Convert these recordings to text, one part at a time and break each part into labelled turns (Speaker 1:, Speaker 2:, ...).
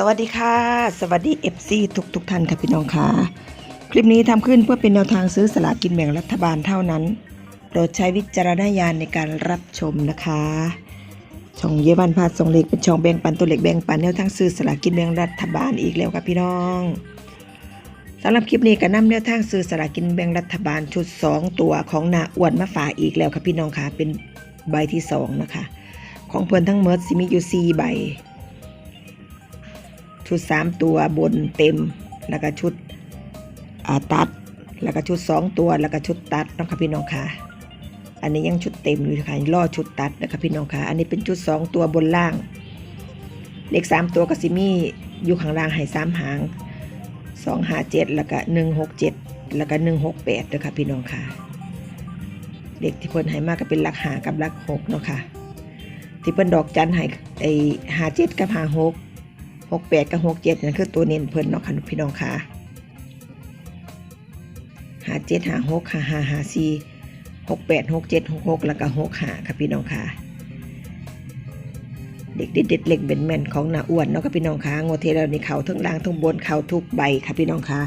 Speaker 1: สวัสดีค่ะ สวัสดี FC ทุกทุกๆท่านค่ะพี่น้องค่ะคลิปนี้ทำขึ้นเพื่อเป็นแนวทางซื้อสลากกินแบ่งรัฐบาลเท่านั้นโปรดใช้วิจารณญาณในการรับชมนะคะ ช่องเยวันพาส่งเล็กเป็นช่องแบ่งปันตัวเล็กแบ่งปันแนวทางซื้อสลากกินแบ่งรัฐบาลอีกแล้วค่ะพี่น้องสำหรับคลิปนี้ก็นำแนวทางซื้อสลากกินแบ่งรัฐบาลชุด 2 ตัวของนาอ้วนมาฝากอีกแล้วค่ะพี่น้องค่ะเป็นใบที่สองนะคะของเพื่อนทั้งหมดสิมีอยู่4ใบ ชุด 3 ตัวบนเต็ม แล้วก็ชุดตัด แล้วก็ชุด 2 ตัว แล้วก็ชุดตัดนะคะพี่น้องค่ะ อันนี้ยังชุดเต็มอยู่ค่ะล่อชุดตัดนะคะพี่น้องค่ะ อันนี้เป็นชุด 2 ตัวบนล่าง เลข 3 ตัวก็สิมีอยู่ข้างล่างให้3หาง2 5 7 แล้วก็1 6 7 แล้วก็1 6 8นะคะพี่น้องค่ะเลขที่เพิ่นให้มากก็เป็นหลักหากับหลักหกเนาะค่ะที่เพิ่นดอกจันให้ไอ้หาเจ็ดกับหาหก หกแปดกับหกเจ็ดนั่นคือตัวเน้นเพิ่นเนาะค่ะพี่น้องค่ะหาเจ็ดหาหกหาหาหาสี่หกแปดหกเจ็ดหกหกแล้วก็หกหาค่ะพี่น้องค่ะ เด็กเด็ดเด็ดเล็กเป็นแม่นของนาอ้วนเนาะค่ะพี่น้องค่ะงวดที่แล้วนี่เขาทั้งล่างทั้งบนเขาทุกใบค่ะพี่น้องค่ะ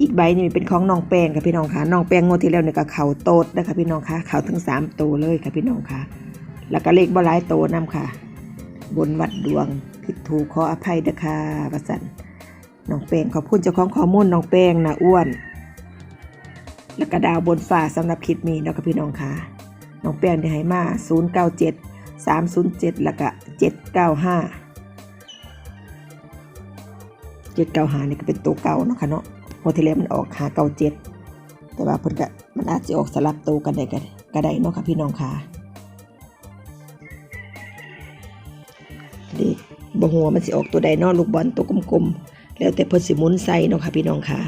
Speaker 1: อีกใบนี่เป็นของน้องแป้งค่ะพี่น้องค่ะน้องแป้งงวดที่แล้วเนี่ยก็เขาโตดนะคะพี่น้องค่ะเขาทั้งสามตัวเลยค่ะพี่น้องค่ะ แล้วก็เลขบ่หลายโตนํค่ะ บนวัดดวงผิดถูกขออภัยเด้อค่ะประสันน้องแป้งขอบคุณเจ้าของข้อมูลน้องแป้งนะอ้วน แล้วก็ดาวบนฟ้าสำหรับคลิปนี้เนาะค่ะพี่น้องค่ะน้องแป้งได้ให้มา097 307 แล้วก็795 795นี่ก็เป็นตัวเก่าเนาะค่ะเนาะโฮเทเลมันออก597แต่ว่าเพิ่นก็มันอาจจะออกสลับตัวกันได้ก็ก็ได้เนาะค่ะพี่น้องค่ะ เด็กบ่หัวมันสิออกตัวใดนอลูกบอลตัวกลมๆ แล้วแต่เพิ่นสิหมุนใส่เนาะค่ะพี่น้องค่ะ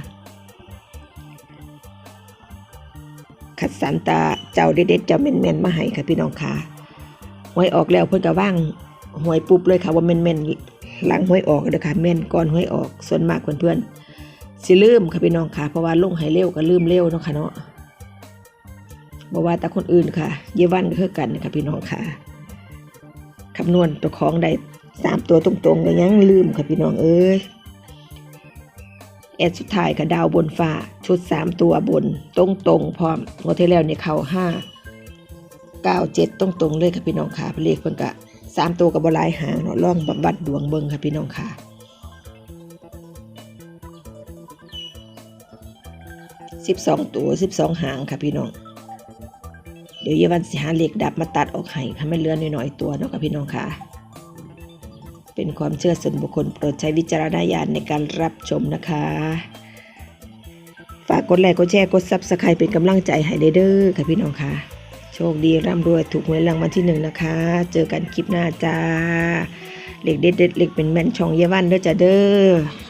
Speaker 1: ขัดสันตาเจ้าเด็ดๆเจ้าแม่นๆมาให้ค่ะพี่น้องค่ะหวยออกแล้วเพิ่นก็ว่างหวยปุ๊บเลยค่ะว่าแม่นๆหลังหวยออกเด้อค่ะแม่นก่อนหวยออกส่วนมากเพื่อนๆสิลืมค่ะพี่น้องค่ะเพราะว่าลงให้เร็วก็ลืมเร็วเนาะค่ะเนาะบ่ว่าแต่คนอื่นค่ะ เยาวันก็คือกันนะคะพี่น้องค่ะ คำนวณตัวของได้สามตัวตรงๆก็ยังลืมค่ะพี่น้องเอ้ยแอดสุดท้ายกับดาวบนฟ้าชุดสามตัวบนตรงตรงๆพร้อมงวดที่แล้วเนี่ยเขาห้าเก้าเจ็ดตรงตรงๆเลยค่ะพี่น้องค่ะเลขเพิ่นกะสามตัวกับบลายหางเนาะล่องบำบัดดวงเบิงค่ะพี่น้องค่ะสิบสองตัวสิบสองหางค่ะพี่น้อง เดี๋ยวเยาวันสิหาเหล็กดับมาตัดออกให้ให้มันเลือนน้อยๆตัวเนาะค่ะพี่น้องค่ะ เป็นความเชื่อส่วนบุคคลโปรดใช้วิจารณญาณในการรับชมนะคะ ฝากกดไลค์กดแชร์กดซับสไครป์เป็นกำลังใจให้เด้อค่ะพี่น้องค่ะ โชคดีร่ำรวยถูกหวยรางวัลที่หนึ่งนะคะ เจอกันคลิปหน้าจ้าเหล็กเด็ดๆเหล็กเป็นแม่นช่องเยาวันเด้อจ้าเด้อ